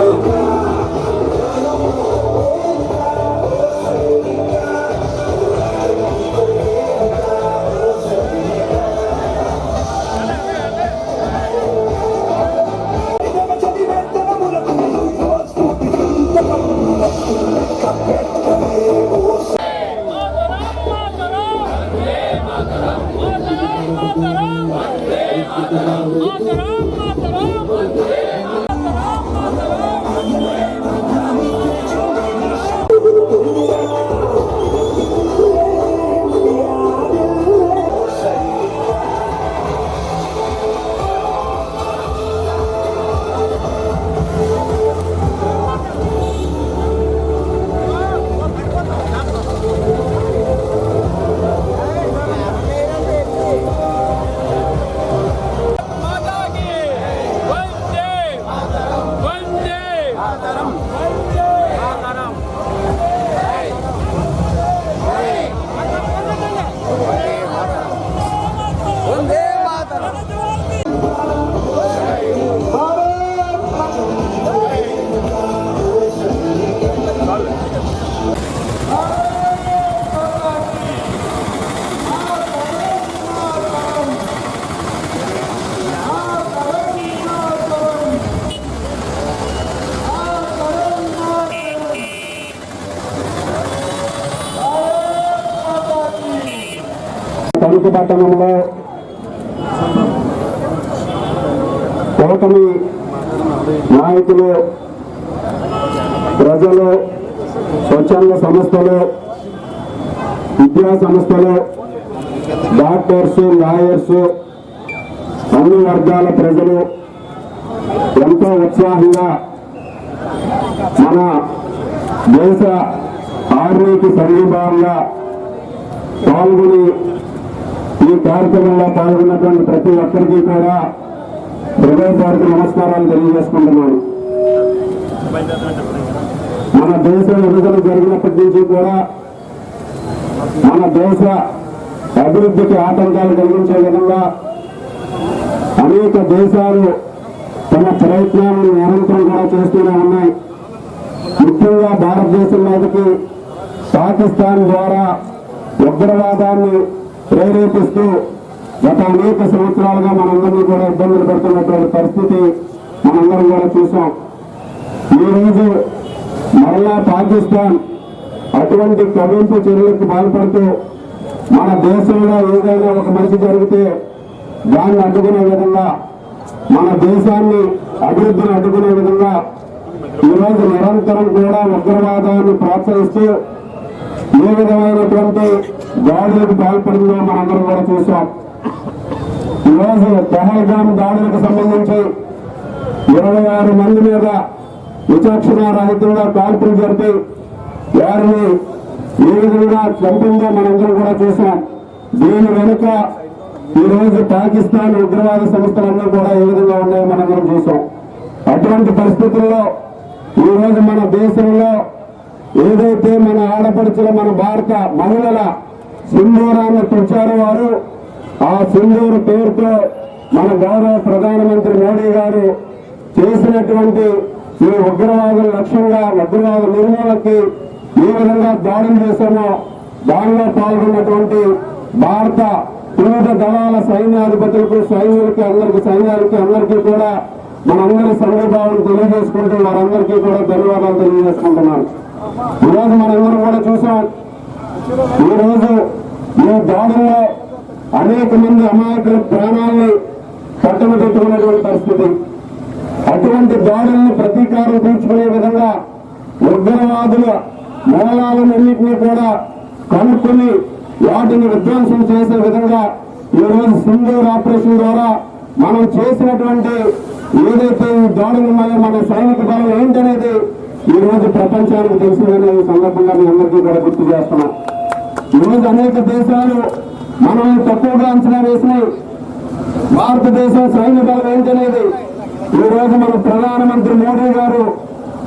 మాతాకి తణుకు పట్టణంలో కూటమి నాయకులు ప్రజలు స్వచ్ఛంద సంస్థలు విద్యా సంస్థలు డాక్టర్స్ లాయర్స్ అన్ని వర్గాల ప్రజలు ఎంతో ఉత్సాహంగా మన దేశ ఆర్మీకి సంఘీభావంగా పాల్గొని ఈ కార్యక్రమంలో పాల్గొన్నటువంటి ప్రతి ఒక్కరికి కూడా హృదయపూర్వక నమస్కారాలు తెలియజేసుకుంటున్నాను. మన దేశ విభజన జరిగినప్పటి నుంచి కూడా మన దేశ అభివృద్ధికి ఆటంకాలు కలిగించే విధంగా అనేక దేశాలు తమ ప్రయత్నాలను నిరంతరం కూడా చేస్తూనే ఉన్నాయి. ముఖ్యంగా భారతదేశం మీదకి పాకిస్తాన్ ద్వారా ఉగ్రవాదాన్ని ప్రేరేపిస్తూ గత అనేక సంవత్సరాలుగా మనందరినీ కూడా ఇబ్బందులు పడుతున్నటువంటి పరిస్థితి మనందరం కూడా చూసాం ఈ రోజు మరలా పాకిస్తాన్ అటువంటి కవింపు చర్యలకు పాల్పడుతూ మన దేశంలో ఏదైనా ఒక మంచి జరిగితే దాన్ని అడ్డుకునే విధంగా మన దేశాన్ని అభివృద్ధిని అడ్డుకునే విధంగా ఈరోజు నిరంతరం కూడా ఉగ్రవాదాన్ని ప్రోత్సహిస్తూ ఏ విధమైనటువంటి దాడులకు పాల్పడిందో మనందరం కూడా చూసాం ఈరోజు పహల్గామ్ దాడులకు సంబంధించి ఇరవై ఆరు మంది మీద విచక్షణ రహితంగా కాల్పులు జరిపి వారిని ఏ విధంగా చంపిందో మనందరం కూడా చూసాం దీని వెనుక ఈరోజు పాకిస్తాన్ ఉగ్రవాద సంస్థలన్నీ కూడా ఏ విధంగా ఉన్నాయో మనందరం చూసాం అటువంటి పరిస్థితుల్లో ఈరోజు మన దేశంలో ఏదైతే మన ఆడపడుచుల మన భారత మహిళల సింధూరాన్ని తెచ్చారో వారు ఆ సింధూరు పేరుతో మన గౌరవ ప్రధానమంత్రి మోడీ గారు చేసినటువంటి ఈ ఉగ్రవాదుల లక్ష్యంగా ఉగ్రవాద నిర్మూలనకి ఏ విధంగా దాడులు చేశామో దానిలో పాల్గొన్నటువంటి భారత వివిధ దళాల సైన్యాధిపతులకు సైన్యులకి అందరికి సైన్యాలకి అందరికీ కూడా మనందరి సంఘీభావం తెలియజేసుకుంటూ వారందరికీ కూడా ధన్యవాదాలు తెలియజేసుకుంటున్నాను. ఈరోజు మనందరం కూడా చూసాం. ఈ రోజు ఈ దాడుల్లో అనేక మంది అమాయకుల ప్రాణాలని కట్టబెట్టుకున్నటువంటి పరిస్థితి. అటువంటి దాడులను ప్రతీకారం తీర్చుకునే విధంగా ఉగ్రవాదుల మూలాలన్నింటినీ కూడా కనుక్కొని వాటిని విధ్వంసం చేసే విధంగా ఈ రోజు సింధూర్ ఆపరేషన్ ద్వారా మనం చేసినటువంటి ఏదైతే ఈ దాడులు మన సైనిక బలం ఏంటనేది ఈ రోజు ప్రపంచానికి తెలిసిందని ఈ సందర్భంగా మీ అందరికీ కూడా గుర్తు చేస్తున్నాం. ఈ రోజు అనేక దేశాలు మనం తక్కువగా అంచనా వేసినాయి భారతదేశం సైన్య బలం ఏంటనేది ఈ రోజు మన ప్రధానమంత్రి మోడీ గారు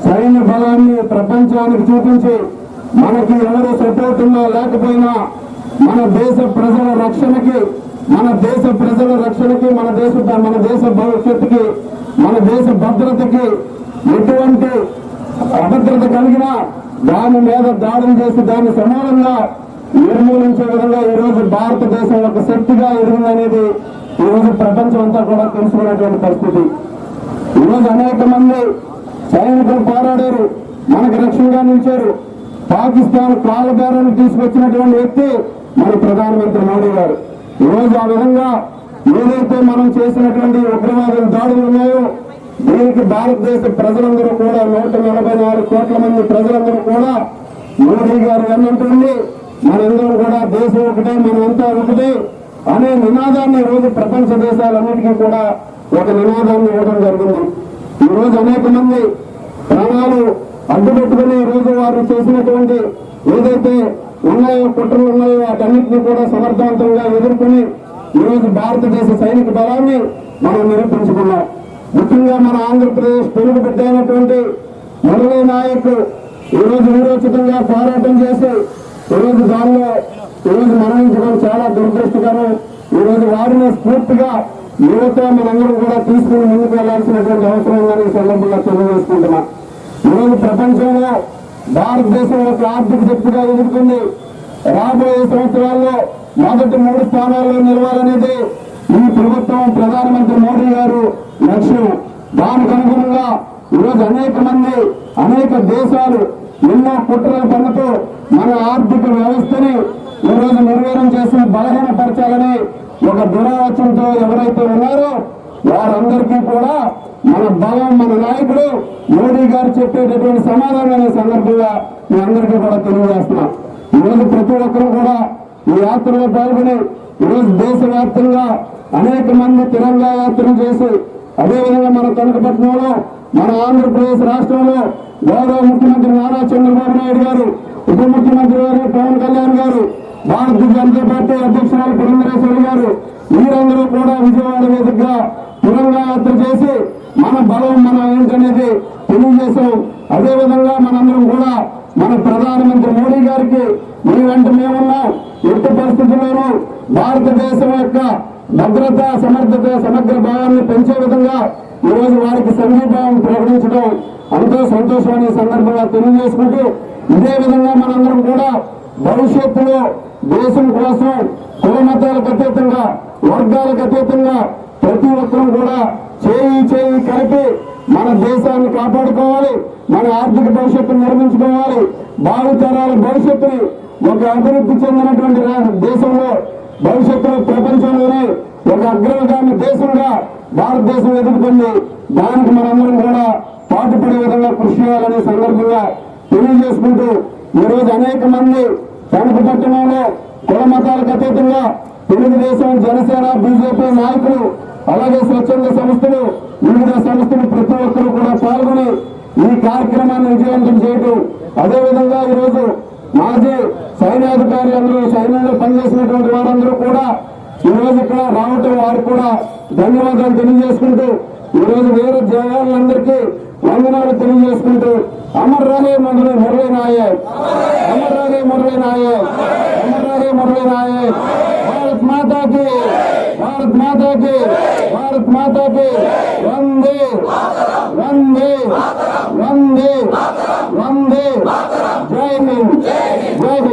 సైన్య బలాన్ని ప్రపంచానికి చూపించి మనకి ఎవరు సపోర్ట్ ఉన్నా లేకపోయినా మన దేశ ప్రజల రక్షణకి మన దేశ ప్రజల రక్షణకి మన దేశ మన దేశ భవిష్యత్తుకి మన దేశ భద్రతకి ఎటువంటి అభద్రత కలిగిన దాని మీద దాడులు చేసి దాన్ని సమానంగా నిర్మూలించే విధంగా ఈరోజు భారతదేశం ఒక శక్తిగా ఎదిగిందనేది ఈ రోజు ప్రపంచం అంతా కూడా తెలుసుకునేటువంటి పరిస్థితి. ఈ రోజు అనేక మంది సైనికులు పోరాడారు మనకు రక్షణగా నిలిచారు. పాకిస్తాన్ కాళ్ళ తీసుకొచ్చినటువంటి వ్యక్తి మన ప్రధానమంత్రి మోడీ గారు. ఈరోజు ఆ విధంగా ఏదైతే మనం చేసినటువంటి ఉగ్రవాదుల దాడులు ఉన్నాయో దీనికి భారతదేశ ప్రజలందరూ కూడా నూట నలభై నాలుగు కోట్ల మంది ప్రజలందరూ కూడా మోడీ గారు అన్నట్టుంది మనందరం కూడా దేశం ఒకటే మనమంతా ఒకటే అనే నినాదాన్ని రోజు ప్రపంచ దేశాలన్నిటికీ కూడా ఒక నినాదాన్ని ఇవ్వడం జరిగింది. ఈ రోజు అనేక మంది ప్రాణాలు అడ్డుపెట్టుకుని ఈ రోజు వారు చేసినటువంటి ఏదైతే ఉన్నాయో కుట్రలు ఉన్నాయో వాటన్నింటినీ కూడా సమర్థవంతంగా ఎదుర్కొని ఈరోజు భారతదేశ సైనిక బలాన్ని మనం నిరూపించుకున్నాం. ముఖ్యంగా మన ఆంధ్రప్రదేశ్ తెలుగు బిడ్డ అయినటువంటి మురళీ నాయక్ ఈ రోజు వీరోచితంగా పోరాటం చేసి ఈ రోజు దానిలో ఈ రోజు మరణించడం చాలా దురదృష్టకరం. ఈ రోజు వారిని స్ఫూర్తిగా యువత మనందరం కూడా తీసుకుని ముందుకు వెళ్ళాల్సినటువంటి అవసరం ఉందని సందర్భంగా తెలియజేసుకుంటున్నా. ఈ రోజు ప్రపంచంలో భారతదేశం యొక్క ఆర్థిక శక్తిగా ఎదుర్కొంది. రాబోయే సంవత్సరాల్లో మొదటి మూడు స్థానాల్లో నిలవాలనేది ఈ ప్రభుత్వం ప్రధానమంత్రి మోడీ గారు లక్ష్యం దానికి అనుగుణంగా ఈరోజు అనేక మంది అనేక దేశాలు ఎన్నో కుట్రలు పన్నుతూ మన ఆర్థిక వ్యవస్థని ఈరోజు నిర్వీర్యం చేసి బలహీనపరచాలని ఒక దురాలోచనతో ఎవరైతే ఉన్నారో వారందరికీ కూడా మన బలం మన నాయకుడు మోడీ గారు చెప్పేటటువంటి సమాధానమైన సందర్భంగా మీ అందరికీ కూడా తెలియజేస్తున్నాం. ఈరోజు ప్రతి ఒక్కరూ కూడా ఈ యాత్రలో పాల్గొని ఈరోజు దేశవ్యాప్తంగా అనేక మంది తిరంగా యాత్రలు చేసి అదేవిధంగా మన కనకపట్నంలో మన ఆంధ్రప్రదేశ్ రాష్ట్రంలో గౌరవ ముఖ్యమంత్రి నారా చంద్రబాబు నాయుడు గారు ఉప ముఖ్యమంత్రి గారు పవన్ కళ్యాణ్ గారు భారతీయ జనతా పార్టీ అధ్యక్షురాలు పురంధరేశ్వరి గారు వీరందరూ కూడా విజయవాడ వేదికగా తిరంగా యాత్ర చేసి మన బలం మనం ఏంటనేది తెలియజేశాం అదేవిధంగా మనందరం కూడా మన ప్రధానమంత్రి మోడీ గారికి మీ వెంట మేమున్నాం ఎట్టి పరిస్థితుల్లోనూ భారతదేశం యొక్క భద్రత సమర్థత సమగ్ర భావాన్ని పెంచే విధంగా ఈ రోజు వారికి సంఘీభావం ప్రకటించడం అంతో సంతోషాన్ని సందర్భంగా తెలియజేసుకుంటూ ఇదే విధంగా మనందరం కూడా భవిష్యత్తులో దేశం కోసం కులమతాలకు అతీతంగా వర్గాలకు అతీతంగా ప్రతి ఒక్కరూ కూడా చేయి చేయి కలిపి మన దేశాన్ని కాపాడుకోవాలి మన ఆర్థిక భవిష్యత్తును నిర్మించుకోవాలి భావితరాల భవిష్యత్తుని ఒక అభివృద్ధి చెందినటువంటి దేశంలో భవిష్యత్తులో ప్రపంచంలోనే ఒక అగ్రగామి దేశంగా భారతదేశం ఎదుర్కొంది దానికి మనందరం కూడా పాటుపడే విధంగా కృషి చేయాలనే సందర్భంగా తెలియజేసుకుంటూ ఈరోజు అనేక మంది తణుకు పట్టణంలో కుల మతాలకు అతీతంగా తెలుగుదేశం జనసేన బీజేపీ నాయకులు అలాగే స్వచ్ఛంద సంస్థలు వివిధ సంస్థలు ప్రతి ఒక్కరు కూడా పాల్గొని ఈ కార్యక్రమాన్ని విజయవంతం చేయటం. అదేవిధంగా ఈరోజు మాజీ సైన్యాధికారి అందరూ సైన్యంలో పనిచేసినటువంటి వారందరూ కూడా ఈరోజు ఇక్కడ రావటం వారు కూడా ధన్యవాదాలు తెలియజేసుకుంటూ ఈరోజు వేరే జవాన్లందరికీ వందనాలు తెలియజేసుకుంటూ అమర్ రహే మురళి మురళీ నాయక్ అమర్ రాహే మురళీ నాయక్ అమర్ రాహే మురళీ నాయక్ భారత్ మాతాకి. ভারত মাতা কো ভারত মাতা কো বন্দে বন্দে বন্দে বন্দে জয় হিন্দ জয় হিন্দ।